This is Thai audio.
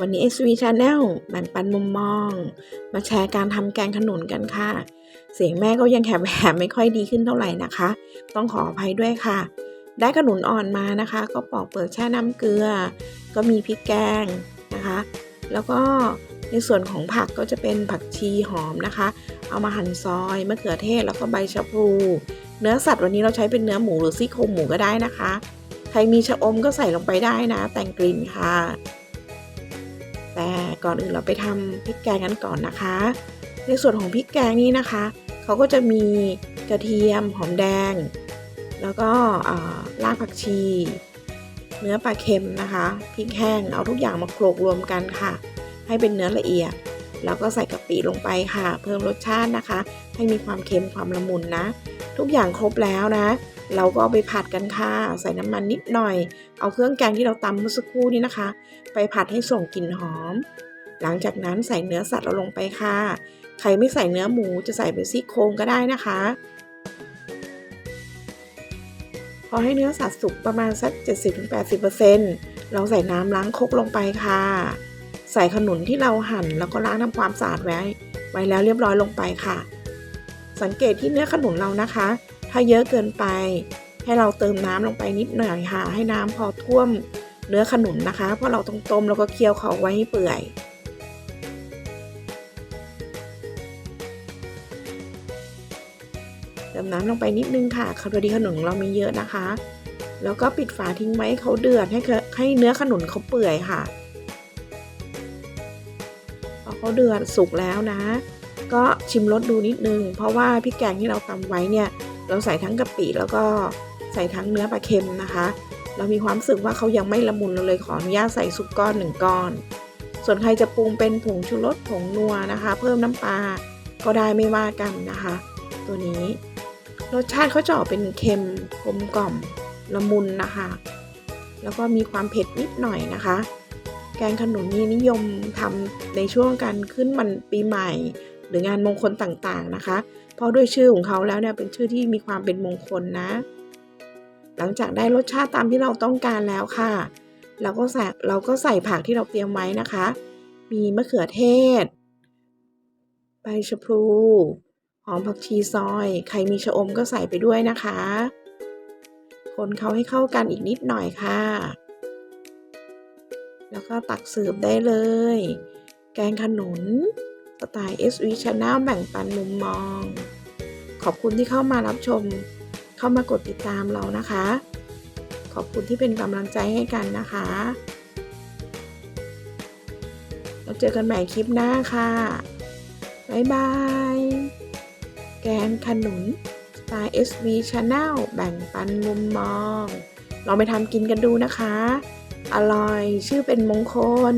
วันนี้ SV Channel แบ่งปันมุมมอง มาแชร์การทำแกงขนุนกันค่ะ เสียงแม่ก็ยังแหบๆไม่ค่อยดีขึ้นเท่าไหร่นะคะ ต้องขออภัยด้วยค่ะ ได้ขนุนอ่อนมานะคะ ก็ปอกเปลือกแช่น้ำเกลือ ก็มีพริกแกงนะคะ แล้วก็ในส่วนของผักก็จะเป็นผักชีหอมนะคะ เอามาหั่นซอยมะเขือเทศแล้วก็ใบชะพลูเนื้อสัตว์วันนี้เราใช้เป็นเนื้อหมูหรือซี่โครงหมูก็ได้นะคะ ใครมีชะอมก็ใส่ลงไปได้นะ แต่งกลิ่นค่ะ แต่ก่อนอื่นเราไปทำพริกแกงกันก่อนนะคะ ในส่วนของพริกแกงนี้นะคะ เขาก็จะมีกระเทียมหอมแดง แล้วก็รากผักชี เนื้อปลาเค็มนะคะพริกแห้งเอาทุกอย่างมาโขลกรวมกันค่ะ ให้เป็นเนื้อละเอียด แล้วก็ใส่กะปิลงไปค่ะ เพิ่มรสชาตินะคะ ให้มีความเค็มความละมุนนะ ทุกอย่างครบแล้วนะ เราก็เอาไปผัดกันค่ะ ใส่น้ำมันนิดหน่อย เอาเครื่องแกงที่เราตำเมื่อสักครู่นี้นะคะ ไปผัดให้ส่งกลิ่นหอม หลังจากนั้นใส่เนื้อสัตว์เราลงไปค่ะ ใครไม่ใส่เนื้อหมูจะใส่เป็นซี่โครงก็ได้นะคะ พอให้เนื้อสัตว์สุกประมาณสัก 70-80%เราใส่น้ำล้างคกลงไปค่ะ ใส่ขนุนที่เราหั่นแล้วก็ล้างทำความสะอาดไว้ ไว้แล้วเรียบร้อยลงไปค่ะ สังเกตที่เนื้อขนุนเรานะคะ ถ้าเยอะเกินไป ให้เราเติมน้ำลงไปนิดหน่อยค่ะ ให้น้ำพอท่วมเนื้อขนุนนะคะ เพราะเราต้องต้มแล้วก็เคี่ยวเขาไว้ให้เปื่อยเติมน้ำลงไปนิดนึงค่ะคาร์ดีขนุนเรามีเยอะนะคะ แล้วก็ปิดฝาทิ้งไว้เขาเดือดให้ให้เนื้อขนุนเขาเปื่อยค่ะพอเขาเดือดสุกแล้วนะ ก็ชิมรสดูนิดนึง เพราะว่าพริกแกงที่เราตำไว้เนี่ย เราใส่ทั้งกะปิแล้วก็ใส่ทั้งเนื้อปลาเค็มนะคะ เรามีความรู้สึกว่าเขายังไม่ละมุนเราเลยขออนุญาตใส่ซุปก้อนหนึ่งก้อน ส่วนใครจะปรุงเป็นผงชูรสผงนัวนะคะ เพิ่มน้ำปลาก็ได้ไม่ว่ากันนะคะ ตัวนี้ รสชาติเขาจะออกเป็นเค็มกลมกล่อมละมุนนะคะ แล้วก็มีความเผ็ดนิดหน่อยนะคะ แกงขนุนนี่นิยมทำในช่วงการขึ้นมันปีใหม่ หรืองานมงคลต่างๆนะคะ เพราะด้วยชื่อของเขาแล้วเนี่ยเป็นชื่อที่มีความเป็นมงคลนะ หลังจากได้รสชาติตามที่เราต้องการแล้วค่ะ เราก็ใส่เราก็ใส่ผักที่เราเตรียมไว้นะคะ มีมะเขือเทศ ใบชะพลูหอมผักชีซอย ใครมีชะอมก็ใส่ไปด้วยนะคะ คนเขาให้เข้ากันอีกนิดหน่อยค่ะ แล้วก็ตักเสิร์ฟได้เลย แกงขนุน ไตล์ SV Channel แบ่งปันมุมมอง ขอบคุณที่เข้ามารับชม เข้ามากดติดตามเรานะคะ ขอบคุณที่เป็นกำลังใจให้กันนะคะแล้วเจอกันใหม่คลิปหน้าค่ะ บ๊ายบาย แกงขนุนสไตล์ SV Channel แบ่งปันมุมมองลองไปทำกินกันดูนะคะ อร่อยชื่อเป็นมงคล